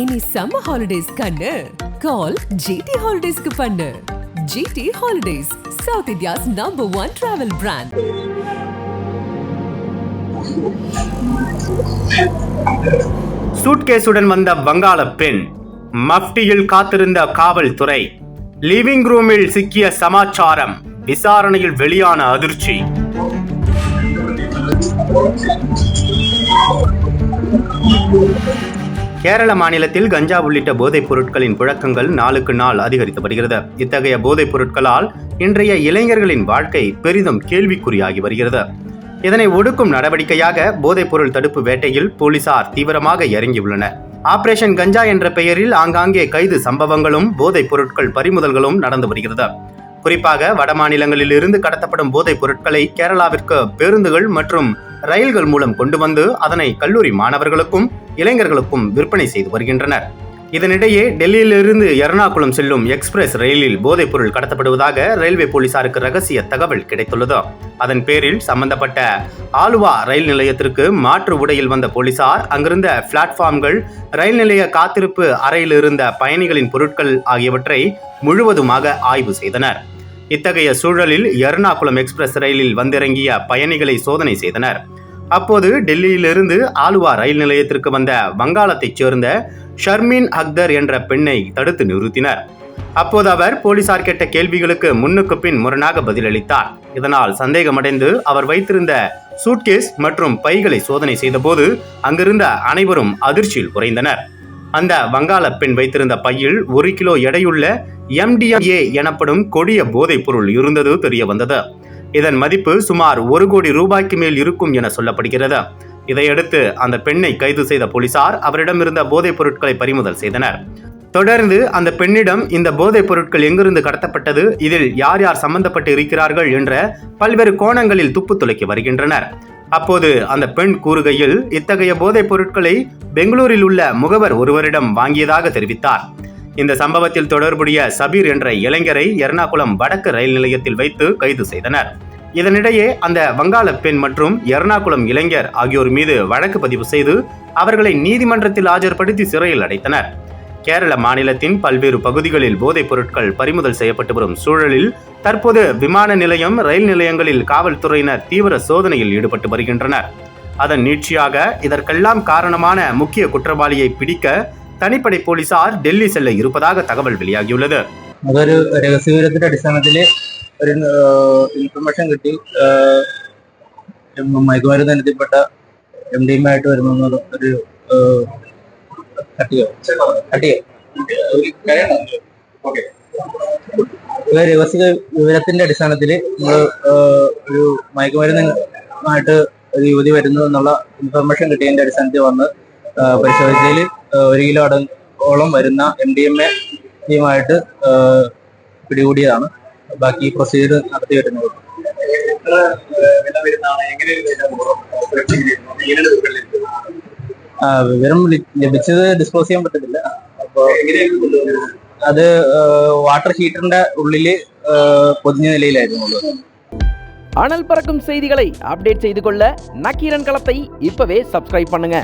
இனி summer holidays கண்ணு. கால் GT ஹாலிடேஸ்க்கு பண்ணு. GT holidays south India's number one travel brand சூட்கேஸுடன் வந்த வங்காள பெண் மஃப்டியில் காத்திருந்த காவல்துறை லிவிங் ரூமில் சிக்கிய சமாச்சாரம் விசாரணையில் வெளியான அதிர்ச்சி. கேரள மாநிலத்தில் கஞ்சா உள்ளிட்ட போதைப் பொருட்களின் புழக்கங்கள் நாளுக்கு நாள் அதிகரித்து வருகிறது இத்தகைய போதைப் பொருட்களால் இன்றைய இளைஞர்களின் வாழ்க்கை பெரிதும் கேள்விக்குறியாகி வருகிறது. இதனை ஒடுக்கும் நடவடிக்கையாக போதைப் பொருள் தடுப்பு வேட்டையில் போலீசார் தீவிரமாக இறங்கியுள்ளனர். ஆபரேஷன் கஞ்சா என்ற பெயரில் ஆங்காங்கே கைது சம்பவங்களும் போதைப் பொருட்கள் பறிமுதல்களும் நடந்து வருகிறது. குறிப்பாக வட மாநிலங்களில் இருந்து கடத்தப்படும் போதைப் பொருட்களை கேரளாவிற்கு பேருந்துகள் மற்றும் ரயில்கள் மூலம் கொண்டு வந்து அதனை கல்லூரி மாணவர்களுக்கும் இளைஞர்களுக்கும் விற்பனை செய்து வருகின்றனர். இதனிடையே டெல்லியிலிருந்து எர்ணாகுளம் செல்லும் எக்ஸ்பிரஸ் ரயிலில் போதைப் பொருள் கடத்தப்படுவதாக ரயில்வே போலீசாருக்கு ரகசிய தகவல் கிடைத்துள்ளது. அதன் பேரில் சம்பந்தப்பட்ட ஆலுவா ரயில் நிலையத்திற்கு மாற்று உடையில் வந்த போலீசார் அங்கிருந்த பிளாட்ஃபார்ம்கள் ரயில் நிலைய காத்திருப்பு அறையில் இருந்த பயணிகளின் பொருட்கள் ஆகியவற்றை முழுவதுமாக ஆய்வு செய்தனர். இத்தகைய சூழலில் எர்ணாகுளம் எக்ஸ்பிரஸ் ரயிலில் வந்திறங்கிய பயணிகளை சோதனை செய்தனர். அப்போது டெல்லியிலிருந்து ஆலுவா ரயில் நிலையத்திற்கு வந்த வங்காளத்தைச் சேர்ந்த ஷர்மின் அக்தர் என்ற பெண்ணை தடுத்து நிறுத்தினர். அப்போது அவர் போலீசார் கேட்ட கேள்விகளுக்கு முன்னுக்கு பின் முரணாக பதிலளித்தார். இதனால் சந்தேகமடைந்து அவர் வைத்திருந்த சூட்கேஸ் மற்றும் பைகளை சோதனை செய்தபோது அங்கிருந்த அனைவரும் அதிர்ச்சியில் குறைந்தனர் அந்த வங்காள பெண் வைத்திருந்த பையில் ஒரு கிலோ எடையுள்ள எம்டிஎம்ஏ எனப்படும் கொடிய போதைப் பொருள் இருந்தது தெரிய வந்தது. இதன் மதிப்பு சுமார் ஒரு கோடி ரூபாய்க்கு மேல் இருக்கும் என சொல்லப்படுகிறது. இதையடுத்து அந்த பெண்ணை கைது செய்த போலீசார் அவரிடமிருந்த போதைப் பொருட்களை பறிமுதல் செய்தனர். தொடர்ந்து அந்த பெண்ணிடம் இந்த போதைப் பொருட்கள் எங்கிருந்து கடத்தப்பட்டது இதில் யார் யார் சம்பந்தப்பட்டு இருக்கிறார்கள் என்ற பல்வேறு கோணங்களில் துப்பு துளைக்கி வருகின்றனர். அப்போது அந்த பெண் கூறுகையில் இத்தகைய போதைப் பொருட்களை பெங்களூரில் உள்ள முகவர் ஒருவரிடம் வாங்கியதாக தெரிவித்தார். இந்த சம்பவத்தில் தொடர்புடைய சபீர் என்ற இளைஞரை எர்ணாகுளம் வடக்கு ரயில் நிலையத்தில் வைத்து கைது செய்தனர். இதனிடையே அந்த வங்காள பெண் மற்றும் எர்ணாகுளம் இளைஞர் ஆகியோர் மீது வழக்கு பதிவு செய்து அவர்களை நீதிமன்றத்தில் ஆஜர்படுத்தி சிறையில் அடைத்தனர். கேரள மாநிலத்தின் பல்வேறு பகுதிகளில் போதைப் பொருட்கள் பறிமுதல் செய்யப்பட்டு வரும் சூழலில் தற்போது விமான நிலையம் ரயில் நிலையங்களில் காவல்துறையினர் தீவிர சோதனையில் ஈடுபட்டு வருகின்றனர். அதன் நீட்சியாக இதற்கெல்லாம் காரணமான முக்கிய குற்றவாளியை பிடிக்க തനിപ്പടை പോലീസാർ ഡൽഹി സെല്ല ഇരുപ്പതാക തകവൽ വെളിയാകിയുള്ളത് അതൊരു രഹസ്യവിവരത്തിന്റെ അടിസ്ഥാനത്തിൽ ഒരു ഇൻഫർമേഷൻ കിട്ടി. മയക്കുമരുന്ന് ബന്ധപ്പെട്ട എം ഡി ആയിട്ട് വരുന്ന ഒരു രഹസ്യ വിവരത്തിന്റെ അടിസ്ഥാനത്തിൽ നമ്മൾ ഒരു മയക്കുമരുന്നുമായിട്ട് ഒരു യുവതി വരുന്നു എന്നുള്ള ഇൻഫർമേഷൻ കിട്ടിയതിന്റെ അടിസ്ഥാനത്തിൽ വന്ന് പരിശോധിച്ചതിൽ ആഹ് ഒരു കിലോ അടങ്ങോളം വരുന്ന എം ഡി എം എയുമായിട്ട് പിടികൂടിയതാണ് ബാക്കി പ്രൊസീജിയർ നടത്തി വരുന്നത് ആ, വിവരം ലി- ലഭിച്ചത് ഡിസ്ക്ലോസ് ചെയ്യാൻ പറ്റത്തില്ല അപ്പൊ അത് വാട്ടർ ഹീറ്ററിന്റെ ഉള്ളില് ആ, പൊതിഞ്ഞ നിലയിലായിരുന്നു ഉള്ളത് அனல் பறக்கும் செய்திகளை அப்டேட் செய்து கொள்ள நக்கீரன் களத்தை இப்பவே சப்ஸ்கிரைப் பண்ணுங்க